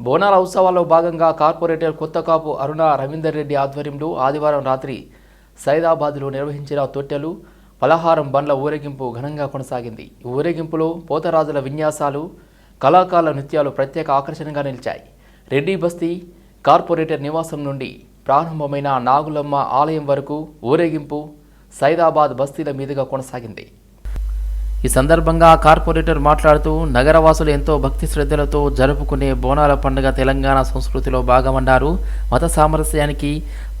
బోనాల ఉత్సవాల్లో భాగంగా కార్పొరేటర్ కొత్తకాపు అరుణ రవీందర్ రెడ్డి ఆధ్వర్యంలో ఆదివారం రాత్రి సైదాబాద్లో నిర్వహించిన తొట్టెలు పలహారం బండ్ల ఊరేగింపు ఘనంగా కొనసాగింది. ఊరేగింపులో పోతరాజుల విన్యాసాలు కళాకారుల నృత్యాలు ప్రత్యేక ఆకర్షణగా నిలిచాయి. రెడ్డి బస్తీ కార్పొరేటర్ నివాసం నుండి ప్రారంభమైన నాగులమ్మ ఆలయం వరకు ఊరేగింపు సైదాబాద్ బస్తీల మీదుగా కొనసాగింది. ఈ సందర్భంగా కార్పొరేటర్ మాట్లాడుతూ నగరవాసులు ఎంతో భక్తి శ్రద్ధలతో జరుపుకునే బోనాల పండుగ తెలంగాణ సంస్కృతిలో భాగమన్నారు. మత సామరస్యానికి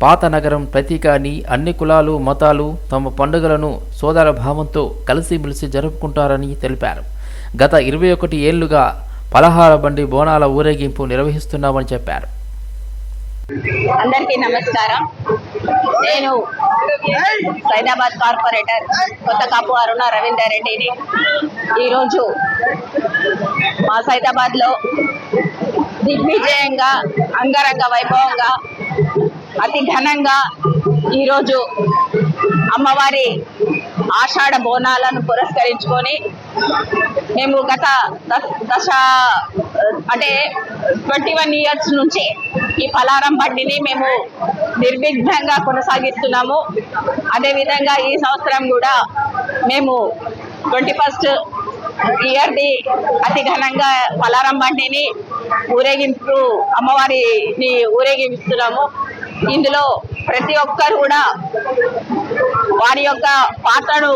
పాత నగరం ప్రతీక అని అన్ని కులాలు మతాలు తమ పండుగలను సోదర భావంతో కలిసిమెలిసి జరుపుకుంటారని తెలిపారు. గత ఇరవై ఒకటి ఏళ్ళుగా పలహార బండి బోనాల ఊరేగింపు నిర్వహిస్తున్నామని చెప్పారు. అందరికీ నమస్కారం. నేను సైదాబాద్ కార్పొరేటర్ కొత్త కాపు అరుణ రవీందర్ రెడ్డిని. ఈరోజు మా సైదాబాద్లో దిగ్విజయంగా అంగరంగ వైభవంగా అతి ఘనంగా ఈరోజు అమ్మవారి ఆషాఢ బోనాలను పురస్కరించుకొని మేము గత దశ- దశ అంటే ట్వంటీ వన్ ఇయర్స్ నుంచి ఈ పలారం బండిని మేము నిర్విఘ్నంగా కొనసాగిస్తున్నాము. అదేవిధంగా ఈ సంవత్సరం కూడా మేము ట్వంటీ ఫస్ట్ ఇయర్ది అతి ఘనంగా పలారం బండిని ఊరేగింపు అమ్మవారిని ఊరేగిస్తున్నాము. ఇందులో ప్రతి ఒక్కరు కూడా వారి యొక్క పాత్రను